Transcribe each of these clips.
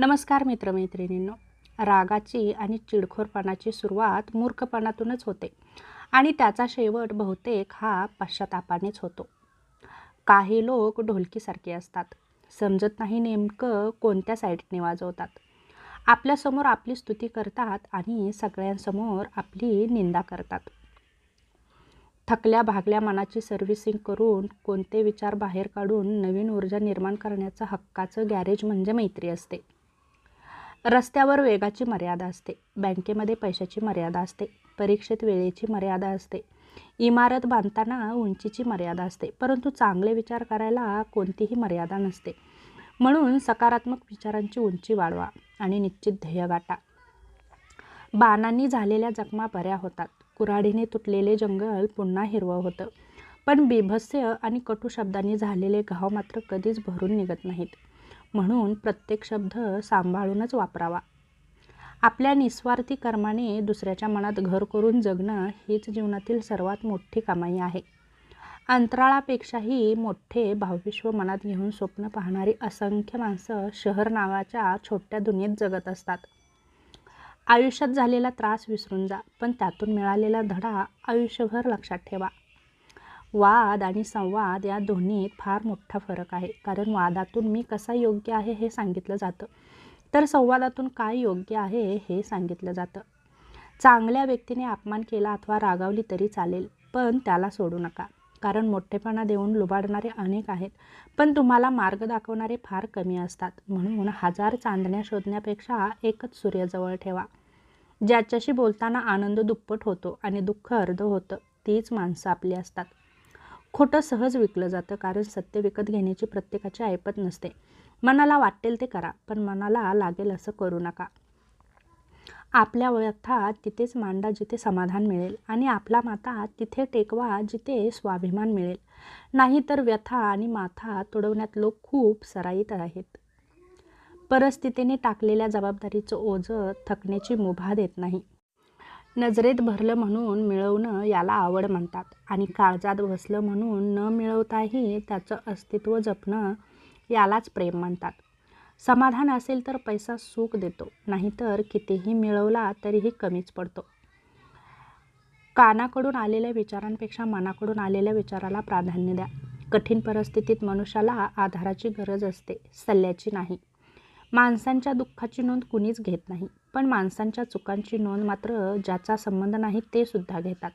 नमस्कार मित्रमैत्रिणींनो. रागाची आणि चिडखोरपणाची सुरुवात मूर्खपणातूनच होते आणि त्याचा शेवट बहुतेक हा पश्चातापानेच होतो. काही लोक ढोलकीसारखे असतात. समजत नाही नेमकं कोणत्या साईडने वाजवतात. आपल्यासमोर आपली स्तुती करतात आणि सगळ्यांसमोर आपली निंदा करतात. थकल्या भागल्या मनाची सर्व्हिसिंग करून कोणते विचार बाहेर काढून नवीन ऊर्जा निर्माण करण्याचं हक्काचं गॅरेज म्हणजे मैत्री असते. रस्त्यावर वेगाची मर्यादा असते. बँकेमध्ये पैशाची मर्यादा असते. परीक्षेत वेळेची मर्यादा असते. इमारत बांधताना उंचीची मर्यादा असते. परंतु चांगले विचार करायला कोणतीही मर्यादा नसते. म्हणून सकारात्मक विचारांची उंची वाढवा आणि निश्चित ध्येय गाठा. बाणांनी झालेल्या जखमा बऱ्या होतात. कुऱ्हाडीने तुटलेले जंगल पुन्हा हिरवं होतं. पण बिभत्स्य आणि कटू शब्दांनी झालेले घाव मात्र कधीच भरून निघत नाहीत. म्हणून प्रत्येक शब्द सांभाळूनच वापरावा. आपल्या निस्वार्थी कर्माने दुसऱ्याच्या मनात घर करून जगणं हीच जीवनातील सर्वात मोठी कमाई आहे. अंतराळापेक्षाही मोठे भावविश्व मनात घेऊन स्वप्न पाहणारी असंख्य माणसं शहर नावाच्या छोट्या दुनियेत जगत असतात. आयुष्यात झालेला त्रास विसरून जा पण त्यातून मिळालेला धडा आयुष्यभर लक्षात ठेवा. वाद आणि संवाद या दोन्हीत फार मोठा फरक आहे. कारण वादातून मी कसा योग्य आहे हे सांगितलं जातं. तर संवादातून काय योग्य आहे हे सांगितलं जातं. चांगल्या व्यक्तीने अपमान केला अथवा रागावली तरी चालेल पण त्याला सोडू नका. कारण मोठेपणा देऊन लुबाडणारे अनेक आहेत पण तुम्हाला मार्ग दाखवणारे फार कमी असतात. म्हणून हजार चांदण्या शोधण्यापेक्षा एकच सूर्यजवळ ठेवा. ज्याच्याशी बोलताना आनंद दुप्पट होतो आणि दुःख अर्ध होतं तीच माणसं आपली असतात. खोटं सहज विकलं जातं कारण सत्य विकत घेण्याची प्रत्येकाची ऐपत नसते. मनाला वाटेल ते करा पण मनाला लागेल असं करू नका. आपल्या व्यथा तिथेच मांडा जिथे समाधान मिळेल आणि आपला माता तिथे टेकवा जिथे स्वाभिमान मिळेल. नाही तर व्यथा आणि माथा तुडवण्यात लोक खूप सराईत आहेत. परिस्थितीने टाकलेल्या जबाबदारीचं ओझं थकण्याची मुभा देत नाही. नजरेत भरलं म्हणून मिळवणं याला आवड म्हणतात. आणि काळजात बसलं म्हणून न मिळवताही त्याचं अस्तित्व जपणं यालाच प्रेम म्हणतात. समाधान असेल तर पैसा सुख देतो नाहीतर कितीही मिळवला तरीही कमीच पडतो. कानाकडून आलेल्या विचारांपेक्षा मनाकडून आलेल्या विचाराला प्राधान्य द्या. कठीण परिस्थितीत मनुष्याला आधाराची गरज असते सल्ल्याची नाही. माणसांच्या दुःखाची नोंद कुणीच घेत नाही. पण माणसांच्या चुकांची नोंद मात्र ज्याचा संबंध नाही ते सुद्धा घेतात.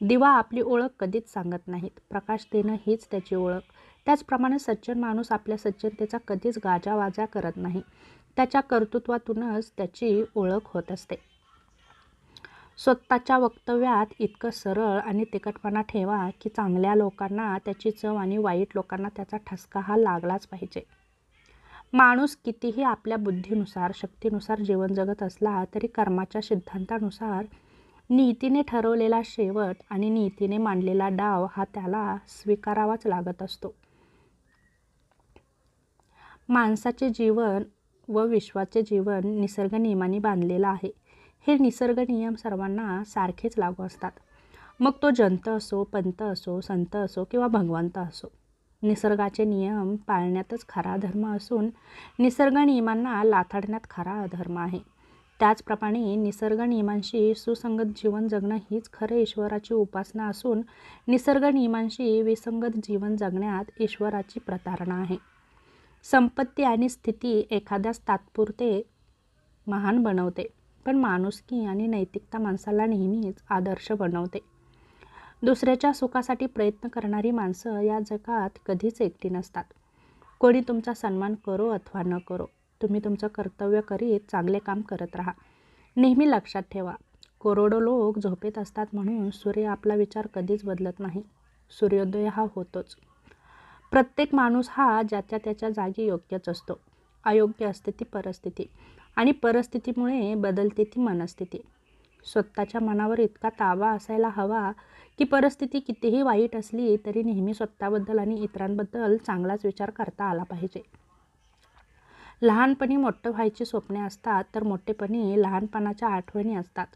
दिवा आपली ओळख कधीच सांगत नाहीत. प्रकाश देणं हीच त्याची ओळख. त्याचप्रमाणे सज्जन माणूस आपल्या सज्जनतेचा कधीच गाजावाजा करत नाही. त्याच्या कर्तृत्वातूनच त्याची ओळख होत असते. स्वतःच्या वक्तव्यात इतकं सरळ आणि तिकटपणा ठेवा की चांगल्या लोकांना त्याची चव आणि वाईट लोकांना त्याचा ठसका हा लागलाच पाहिजे. माणूस कितीही आपल्या बुद्धीनुसार शक्तीनुसार जीवन जगत असला तरी कर्माच्या सिद्धांतानुसार नीतीने ठरवलेला शेवट आणि नीतीने मांडलेला डाव हा त्याला स्वीकारावाच लागत असतो. माणसाचे जीवन व विश्वाचे जीवन निसर्ग नियमाने बांधलेलं आहे. हे निसर्ग नियम सर्वांना सारखेच लागू असतात. मग तो जंत असो पंत असो संत असो किंवा भगवंत असो. निसर्गाचे नियम पाळण्यातच खरा धर्म असून निसर्ग नियमांना लाथाडण्यात खरा अधर्म आहे. त्याचप्रमाणे निसर्ग नियमांशी सुसंगत जीवन जगणं हीच खरं ईश्वराची उपासना असून निसर्ग नियमांशी विसंगत जीवन जगण्यात ईश्वराची प्रतारणा आहे. संपत्ती आणि स्थिती एखाद्यास तात्पुरते महान बनवते पण माणुसकी आणि नैतिकता माणसाला नेहमीच आदर्श बनवते. दुसऱ्याच्या सुखासाठी प्रयत्न करणारी माणसं या जगात कधीच एकटी नसतात. कोणी तुमचा सन्मान करो अथवा न करो तुम्ही तुमचं कर्तव्य करीत चांगले काम करत राहा. नेहमी लक्षात ठेवा करोडो लोक झोपेत असतात म्हणून सूर्य आपला विचार कधीच बदलत नाही. सूर्योदय हा होतोच. प्रत्येक माणूस हा ज्याच्या त्याच्या जागी योग्यच असतो. अयोग्य असते ती परिस्थिती आणि परिस्थितीमुळे बदलते ती मनस्थिती. स्वतःच्या मनावर इतका ताबा असायला हवा की परिस्थिती कितीही वाईट असली तरी नेहमी स्वतःबद्दल आणि इतरांबद्दल चांगलाच विचार करता आला पाहिजे. लहानपणी मोठं व्हायची स्वप्ने असतात तर मोठेपणी लहानपणाच्या आठवणी असतात.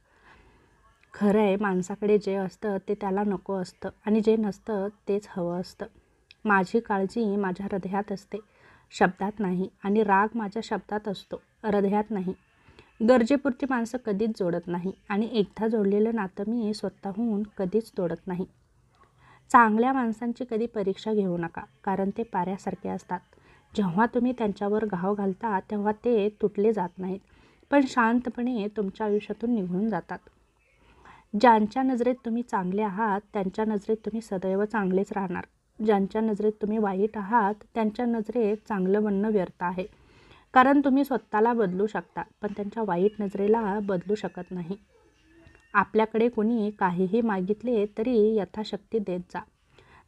खरं आहे माणसाकडे जे असतं ते त्याला नको असतं आणि जे नसतं तेच हवं असतं. माझी काळजी माझ्या हृदयात असते. शब्दात नाही आणि राग माझ्या शब्दात असतो. हृदयात नाही. गरजेपुरती माणसं कधीच जोडत नाही आणि एकदा जोडलेलं नातं मी स्वतःहून कधीच तोडत नाही. चांगल्या माणसांची कधी परीक्षा घेऊ नका कारण ते पाऱ्यासारखे असतात. जेव्हा तुम्ही त्यांच्यावर घाव घालता तेव्हा ते तुटले जात नाहीत पण शांतपणे तुमच्या आयुष्यातून निघून जातात. ज्यांच्या नजरेत तुम्ही चांगले आहात त्यांच्या नजरेत तुम्ही सदैव चांगलेच राहणार. ज्यांच्या नजरेत तुम्ही वाईट आहात त्यांच्या नजरेत चांगलं बनणं व्यर्थ आहे. कारण तुम्ही स्वतःला बदलू शकता पण त्यांच्या वाईट नजरेला बदलू शकत नाही. आपल्याकडे कोणी काहीही मागितले तरी यथाशक्ती देत जा.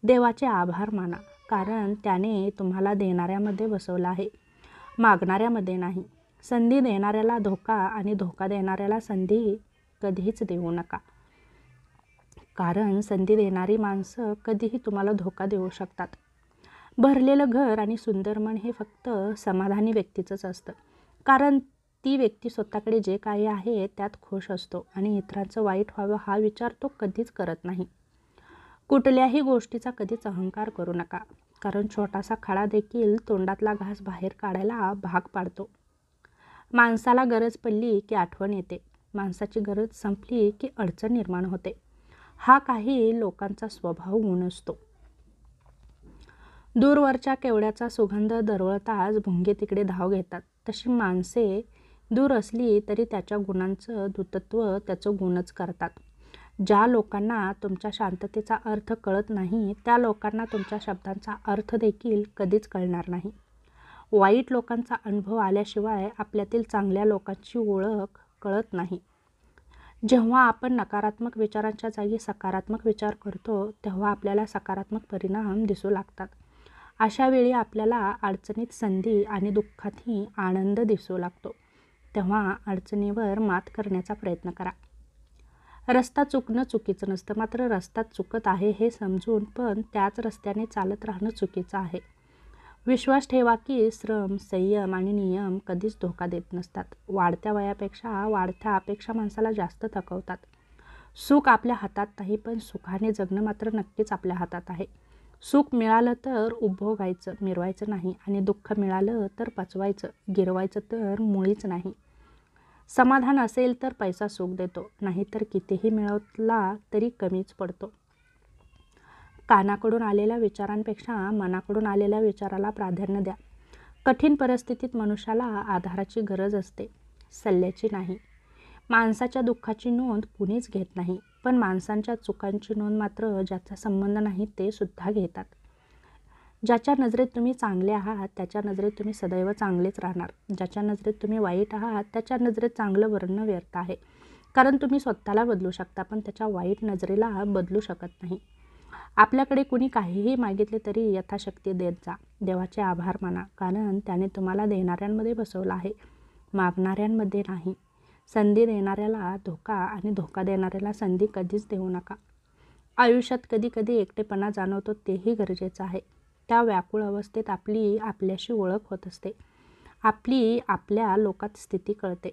देवाचे आभार माना कारण त्याने तुम्हाला देणाऱ्यामध्ये बसवलं आहे. मागणाऱ्यामध्ये नाही. संधी देणाऱ्याला धोका आणि धोका देणाऱ्याला संधी कधीच देऊ नका. कारण संधी देणारी माणसं कधीही तुम्हाला धोका देऊ शकतात. भरलेलं घर आणि सुंदर मन हे फक्त समाधानी व्यक्तीचंच असतं. कारण ती व्यक्ती स्वतःकडे जे काही आहे त्यात खुश असतो आणि इतरांचं वाईट व्हावं हा विचार तो कधीच करत नाही. कुठल्याही गोष्टीचा कधीच अहंकार करू नका. कारण छोटासा खडा देखील तोंडातला घास बाहेर काढायला भाग पाडतो. माणसाला गरज पडली की आठवण येते. माणसाची गरज संपली की अडचण निर्माण होते. हा काही लोकांचा स्वभाव गुण असतो. दूरवरच्या केवड्याचा सुगंध दरवळताच भुंगे तिकडे धाव घेतात. तशी माणसे दूर असली तरी त्याच्या गुणांचं दूतत्व त्याचं गुणच करतात. ज्या लोकांना तुमच्या शांततेचा अर्थ कळत नाही त्या लोकांना तुमच्या शब्दांचा अर्थ देखील कधीच कळणार नाही. वाईट लोकांचा अनुभव आल्याशिवाय आपल्यातील चांगल्या लोकांची ओळख कळत नाही. जेव्हा आपण नकारात्मक विचारांच्या जागी सकारात्मक विचार करतो तेव्हा आपल्याला सकारात्मक परिणाम दिसू लागतात. अशा वेळी आपल्याला अडचणीत संधी आणि दुःखातही आनंद दिसू लागतो. तेव्हा अडचणीवर मात करण्याचा प्रयत्न करा. रस्ता चुकणं चुकीचं नसतं मात्र रस्ता चुकत आहे हे समजून पण त्याच रस्त्याने चालत राहणं चुकीचं आहे. विश्वास ठेवा की श्रम संयम आणि नियम कधीच धोका देत नसतात. वाढत्या वयापेक्षा वाढत्या अपेक्षा माणसाला जास्त थकवतात. सुख आपल्या हातात नाही पण सुखाने जगणं मात्र नक्कीच आपल्या हातात आहे. सुख मिळालं तर उपभोगायचं मिरवायचं नाही आणि दुःख मिळालं तर पचवायचं गिरवायचं तर मुळीच नाही. समाधान असेल तर पैसा सुख देतो नाहीतर कितीही मिळवला तरी कमीच पडतो. कानाकडून आलेल्या विचारांपेक्षा मनाकडून आलेल्या विचाराला प्राधान्य द्या. कठीण परिस्थितीत मनुष्याला आधाराची गरज असते सल्ल्याची नाही. माणसाच्या दुःखाची नोंद कुणीच घेत नाही पण माणसांच्या चुकांची नोंद मात्र ज्याचा संबंध नाही ते सुद्धा घेतात. ज्याच्या नजरेत तुम्ही चांगले आहात त्याच्या नजरेत तुम्ही सदैव चांगलेच राहणार. ज्याच्या नजरेत तुम्ही वाईट आहात त्याच्या नजरेत चांगलं वर्ण व्यर्थ आहे. कारण तुम्ही स्वतःला बदलू शकता पण त्याच्या वाईट नजरेला बदलू शकत नाही. आपल्याकडे कुणी काहीही मागितले तरी यथाशक्ती देत जा. देवाचे आभार माना कारण त्याने तुम्हाला देणाऱ्यांमध्ये बसवलं आहे. मागणाऱ्यांमध्ये नाही. संधी देणाऱ्याला धोका आणि धोका देणाऱ्याला संधी कधीच देऊ नका. आयुष्यात कधी कधी एकटेपणा जाणवतो तेही गरजेचं आहे. त्या व्याकुळ अवस्थेत आपली आपल्याशी ओळख होत असते. आपली आपल्या लोकात स्थिती कळते.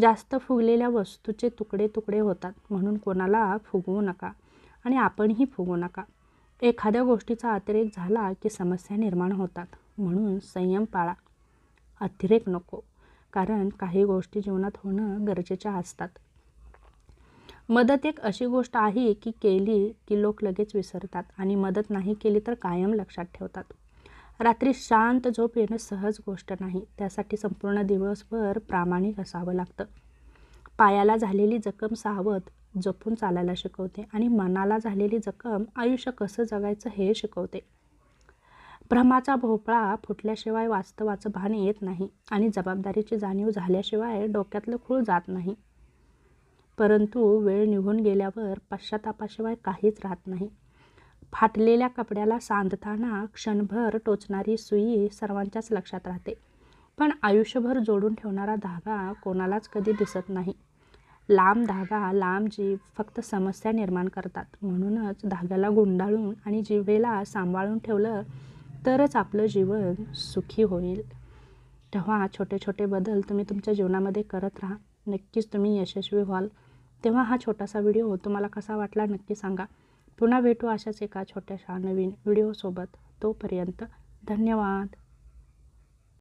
जास्त फुगलेल्या वस्तूचे तुकडे तुकडे होतात म्हणून कोणाला फुगवू नका आणि आपणही फुगू नका. एखाद्या गोष्टीचा अतिरेक झाला की समस्या निर्माण होतात म्हणून संयम पाळा. अतिरेक नको. कारण काही गोष्टी जीवनात होणं गरजेच्या असतात. मदत एक अशी गोष्ट आहे की केली की लोक लगेच विसरतात आणि मदत नाही केली तर कायम लक्षात ठेवतात. रात्री शांत झोप येणं सहज गोष्ट नाही त्यासाठी संपूर्ण दिवसभर प्रामाणिक असावं लागतं. पायाला झालेली जखम सावध जपून चालायला शिकवते आणि मनाला झालेली जखम आयुष्य कसं जगायचं हे शिकवते. भ्रमाचा भोपळा फुटल्याशिवाय वास्तवाचं भान येत नाही आणि जबाबदारीची जाणीव झाल्याशिवाय डोक्यातलं खूळ जात नाही. परंतु वेळ निघून गेल्यावर पश्चातापाशिवाय काहीच राहत नाही. फाटलेल्या कपड्याला सांधताना क्षणभर टोचणारी सुई सर्वांच्याच लक्षात राहते. पण आयुष्यभर जोडून ठेवणारा धागा कोणालाच कधी दिसत नाही. लांब धागा लांब जीव फक्त समस्या निर्माण करतात. म्हणूनच धाग्याला गुंडाळून आणि जिवेला सांभाळून ठेवलं तरच आपलं जीवन सुखी होईल. तेव्हा छोटे छोटे बदल तुम्ही तुमच्या जीवनामध्ये करत राहा. नक्कीच तुम्ही यशस्वी व्हाल. तेव्हा हा छोटासा व्हिडिओ तुम्हाला कसा वाटला नक्की सांगा. पुन्हा भेटू अशाच एका छोट्याशा नवीन व्हिडिओसोबत. तोपर्यंत धन्यवाद.